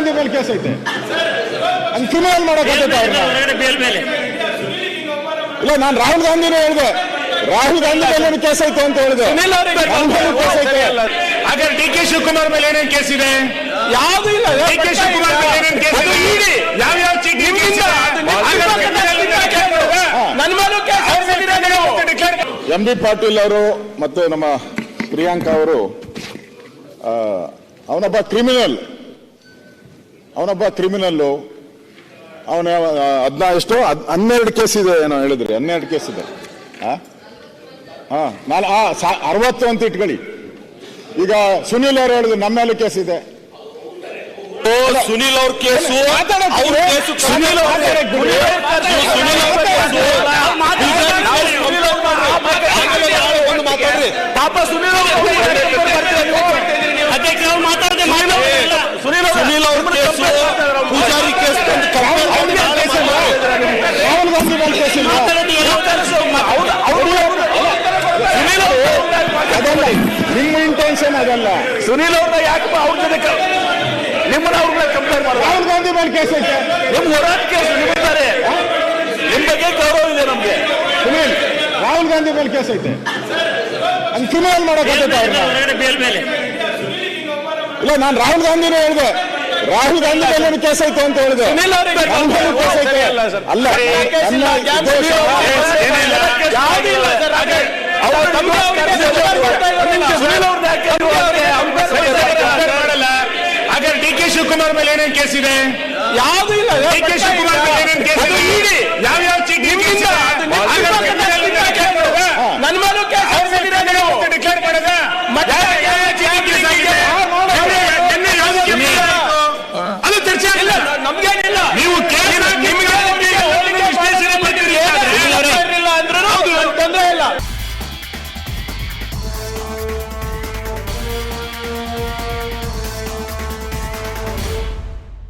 ಗಾಂಧಿ ಮೇಲೆ ಕೇಸ್ ಐತೆ. ಹಂಗ್ ಕ್ರಿಮಿನಲ್ ಮೇಲೆ ಇಲ್ಲ ನಾನು ರಾಹುಲ್ ಗಾಂಧಿನೇ ಹೇಳಿದೆ. ರಾಹುಲ್ ಗಾಂಧಿ ಮೇಲೆ ಕೇಸ್ ಐತೆ ಅಂತ ಹೇಳಿದೆ. ಹಾಗಾದ್ರೆ ಡಿ ಕೆ ಶಿವಕುಮಾರ್ ಮೇಲೆ ಏನೇನ್ ಕೇಸ್ ಇದೆ? ಯಾವ್ದು ಇಲ್ಲ ಡಿ ಕೆ ಶಿವಕುಮಾರ್ ಮೇಲೆ ಏನೇನ್ ಕೇಸ್ ಅದು ಇದೆ. ಯಾವ ಯಾವ ಚೀಟಿ ನನ್ನ ಮೇಲೂ ಕೇಸ್? ಎಂ ಬಿ ಪಾಟೀಲ್ ಅವರು ಮತ್ತು ನಮ್ಮ ಪ್ರಿಯಾಂಕಾ ಅವರು ಅವನೊಬ್ಬ ಕ್ರಿಮಿನಲ್. ಅವನೊಬ್ಬ ಕ್ರಿಮಿನಲ್ಲು. ಅವನ ಹದಿನಾ ಎಷ್ಟು ಹನ್ನೆರಡು ಕೇಸ್ ಇದೆ ಏನೋ ಹೇಳಿದ್ರಿ ಹನ್ನೆರಡು ಕೇಸ್ ಇದೆ. ಹಾ ಹಾ ನಾನು ಆ ಸಾ- ಅರವತ್ತು ಅಂತ ಇಟ್ಕೊಳ್ಳಿ. ಈಗ ಸುನೀಲ್ ಅವರು ಹೇಳಿದ್ರು ನಮ್ಮ ಮೇಲೆ ಕೇಸ್ ಇದೆ. ಸುನೀಲ್ ಅವ್ರ ಕೇಸು ಸುನೀಲ್ ಅವ್ರ ಬಿಡಿ. ಕೇಸು ಸುನಿಲ್ ಅವ್ರ ಮಾತಾಡಕ್ಕೆ ಬಿಡಿ. ಸುನಿಲ್ ಅವ್ರ ಕೇಸು. ನಾವು ಸುನಿಲ್ ಅವ್ರ ಆಮೇಲೆ ಯಾರೋ ಒಂದು ಮಾತಾಡ್ರಿ ಪಾಪ ಸುನಿಲ್ ಅವ್ರ ಅಧ್ಯಕ್ಷ ನಾವು ಮಾತಾಡದೆ ಸುನಿಲ್ ಸುನಿಲ್ ಅವ್ರ ಕೇಸು ಪೂಜಾರಿ ಕೇಸ್ ತಂದು ಕಂಪೇರ್ ಮಾಡಿ ನಾಳೆ ಮಾಡ್ತಾರೆ. ರಾಹುಲ್ ಗಾಂಧಿ ಮೇಲೆ ಕೇಸ್ ಇಲ್ಲ ಅವ್ರು- ಅವ್ರು- ಸುನಿಲ್ ಅವರು ಅದಲ್ಲ ನಿಮ್ಮ ಇಂಟೆನ್ಷನ್ ಅದಲ್ಲ ಸುನೀಲ್ ಅವ್ರನ್ನ ಯಾಕಪ್ಪ ಅವ್ರ ಜೊತೆ ನಿಮ್ಮನ್ನ ಅವ್ರನ್ನ ಕಂಪೇರ್ ಮಾಡೋದು ರಾಹುಲ್ ಗಾಂಧಿ ಮೇಲೆ ಕೇಸ್ ಐತೆ. ನಿಮ್ ಹೋರಾಟ ಕೇಸ್ ನಿಮ್ಮಿದ್ದಾರೆ ನಿಮ್ ಬಗ್ಗೆ ಗೌರವ ಇದೆ ನಮ್ಗೆ. ಸುನೀಲ್ ರಾಹುಲ್ ಗಾಂಧಿ ಮೇಲೆ ಕೇಸ್ ಐತೆ. ಹಂಗ್ ಕ್ರಿಮಿನಲ್ ಮೇಲೆ? ಇಲ್ಲ ನಾನು ರಾಹುಲ್ ಗಾಂಧಿನೇ ಹೇಳಿದೆ. ರಾಹುಲ್ ಗಾಂಧಿ ಮೇಲೆ ಕೇಸ್ ಐತೆ ಅಂತ ಹೇಳಿದೆ. ಅಲ್ಲ ಸುನಿಲ್ ಹಾಗಾದ್ರೆ ಡಿ ಕೆ ಶಿವಕುಮಾರ್ ಮೇಲೆ ಏನೇನು ಕೇಸಿದೆ ಯಾವುದು ಇಲ್ಲ ಡಿ ಕೆ ಶಿವಕುಮಾರ್ ಮೇಲೆ ಏನೇನು ಕೇಸ್ ಯಾವ ಯಾವ ಚೀಟಿ ನನ್ನ ಮೇಲೆ ಡಿಕ್ಲೇರ್ ಮತ್ತೆ